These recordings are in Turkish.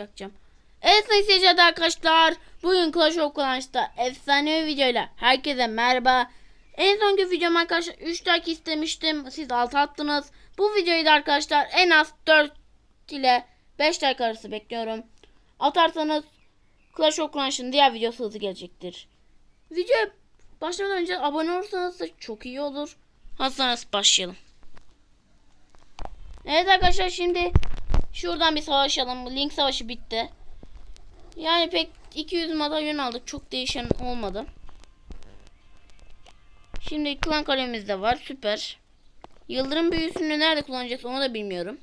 yakacağım. Evet sayın arkadaşlar. Bugün Clash of Clans'ta efsane bir videoyla herkese merhaba. En sonki videom arkadaşlar 3 like istemiştim. Siz 6 attınız. Bu videoyu da arkadaşlar en az 4 ile 5 like arası bekliyorum. Atarsanız Clash of Clans'ın diğer videosu hızlı gelecektir. Videoya başlamadan önce abone olursanız da çok iyi olur. Hazırsanız başlayalım. Evet arkadaşlar şimdi şuradan bir savaşalım. Link savaşı bitti. Yani pek 200 madalyon aldık. Çok değişen olmadı. Şimdi klan kalemiz de var. Süper. Yıldırım büyüsünü nerede kullanacağız onu da bilmiyorum.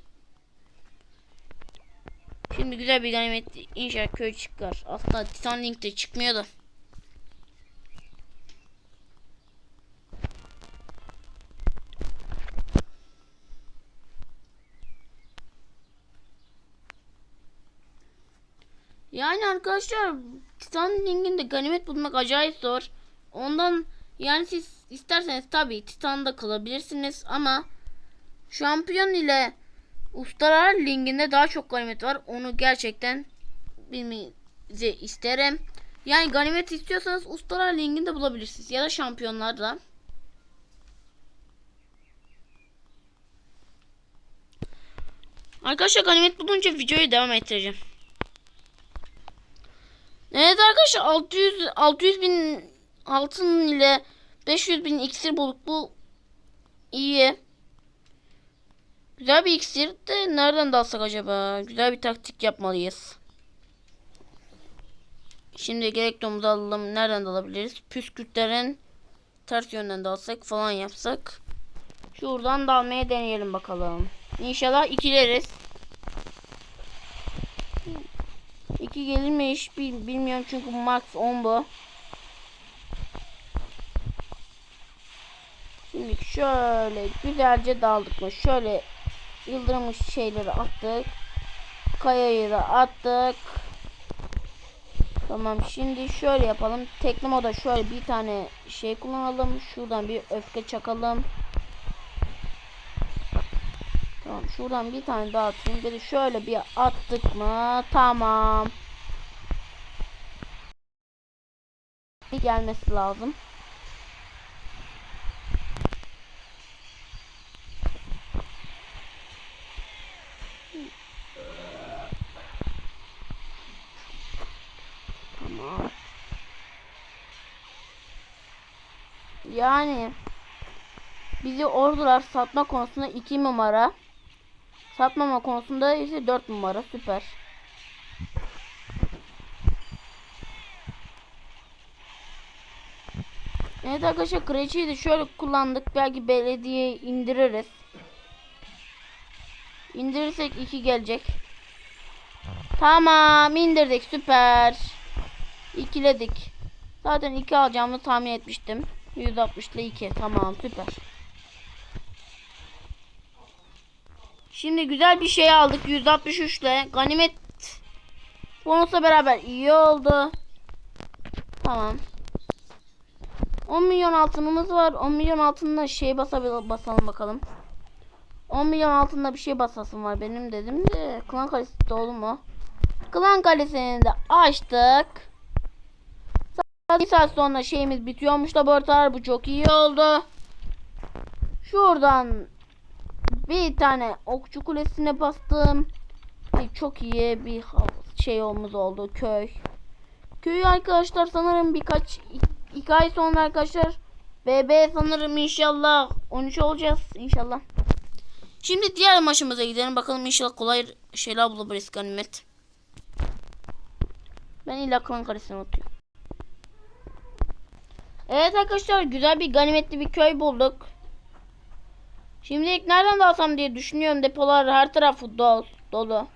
Şimdi güzel bir ganimet inşallah köy çıkar. Aslında Titan Link de çıkmıyor da. Yani arkadaşlar Titan Link'in de ganimet bulmak acayip zor. Ondan yani siz isterseniz tabii Titan'da kalabilirsiniz ama şampiyon ile ustalar linkinde daha çok ganimet var. Onu gerçekten bilmenizi isterim. Yani ganimet istiyorsanız ustalar linkinde bulabilirsiniz ya da şampiyonlarda. Arkadaşlar ganimet bulunca videoyu devam ettireceğim. Evet arkadaşlar 600 600 bin altın ile 500 bin iksir bulduk. Bu iyi. Güzel bir iksir de nereden dalsak acaba? Güzel bir taktik yapmalıyız. Şimdi gerektiğimizi alalım. Nereden dalabiliriz? Püskürtlerin ters yönden dalsak falan yapsak. Şuradan dalmaya deneyelim bakalım. İnşallah ikileriz. İki gelirmiş bil, bilmiyorum çünkü max 10 bu. Şimdi şöyle güzelce daldık mı? Şöyle yıldırmış şeyleri attık. Kayayı da attık. Tamam şimdi şöyle yapalım. Tekli moda şöyle bir tane şey kullanalım. Şuradan bir öfke çakalım. Tamam şuradan bir tane daha atayım. Bir de şöyle bir attık mı? Tamam. Bir gelmesi lazım. Tamam. Yani bizi ordular satma konusunda 2 numara. Satmama konusunda ise 4 numara. Süper. Evet arkadaşlar kraliçeyi de şöyle kullandık. Belki belediye indiririz. İndirirsek 2 gelecek. Tamam indirdik süper. İkiledik. Zaten 2 alacağımı tahmin etmiştim. 160 ile 2 tamam süper. Şimdi güzel bir şey aldık 163 ile. Ganimet bonusla beraber iyi oldu. Tamam. 10 milyon altınımız var. 10 milyon altınla şey basalım bakalım. 10 milyon altında bir şey basasım var benim dedim de. Klan kalesi dolu mu? Klan kalesini de açtık. Bir saat sonra şeyimiz bitiyormuş laboratuvar. Bu çok iyi oldu. Şuradan bir tane okçu kulesine bastım. Bir çok iyi bir şey olmuş oldu köy. Köyü arkadaşlar sanırım birkaç iki ay sonra arkadaşlar BB sanırım inşallah 13 olacağız inşallah. Şimdi diğer maçımıza gidelim bakalım inşallah kolay şeyler bulabiliriz ganimet. Ben illa klan karesine atıyorum. Evet arkadaşlar güzel bir ganimetli bir köy bulduk. Şimdi ilk nereden dalsam diye düşünüyorum. Depolar her tarafı dol, dolu.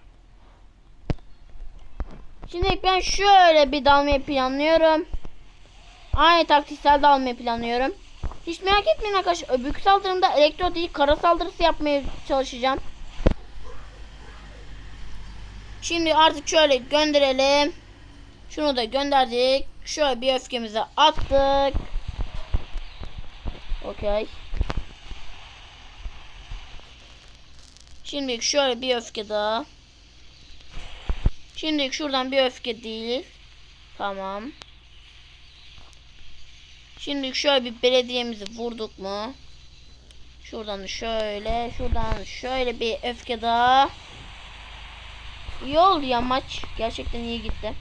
Şimdi ben şöyle bir dalmayı planlıyorum. Aynı taktiksel dalmayı planlıyorum. Hiç merak etmeyin arkadaşlar. Öbür saldırımda elektro değil kara saldırısı yapmaya çalışacağım. Şimdi artık şöyle gönderelim. Şunu da gönderdik. Şöyle bir öfkemizi attık. Okey. Şimdi şöyle bir öfke daha. Şimdi şuradan bir öfke değil. Tamam. Şimdi şöyle bir belediyemizi vurduk mu? Şuradan şöyle, şuradan şöyle bir öfke daha. İyi oldu ya maç. Gerçekten iyi gitti.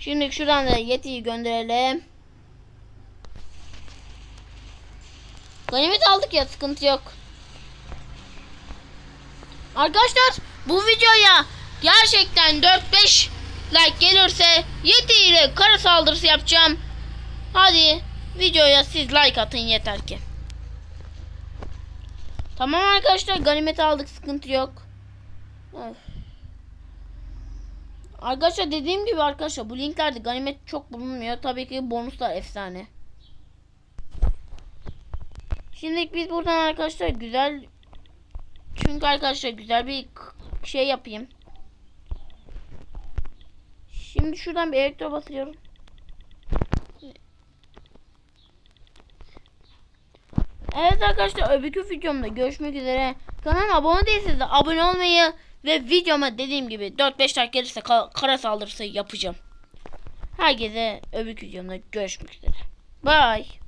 Şimdi şuradan da Yeti'yi gönderelim. Ganimet aldık ya sıkıntı yok. Arkadaşlar bu videoya gerçekten 4-5 like gelirse Yeti ile kara saldırısı yapacağım. Hadi videoya siz like atın yeter ki. Tamam arkadaşlar ganimet aldık sıkıntı yok. Öf. Arkadaşlar dediğim gibi arkadaşlar bu linklerde ganimet çok bulunmuyor. Tabii ki bonuslar efsane. Şimdi biz buradan arkadaşlar güzel çünkü arkadaşlar güzel bir şey yapayım. Şimdi şuradan bir elektro basıyorum. Evet arkadaşlar öbürkü videomda görüşmek üzere. Kanalıma abone değilseniz de abone olmayı ve videoma dediğim gibi 4-5 like gelirse ka- kara saldırısı yapacağım. Herkese öbürkü videomda görüşmek üzere. Bye.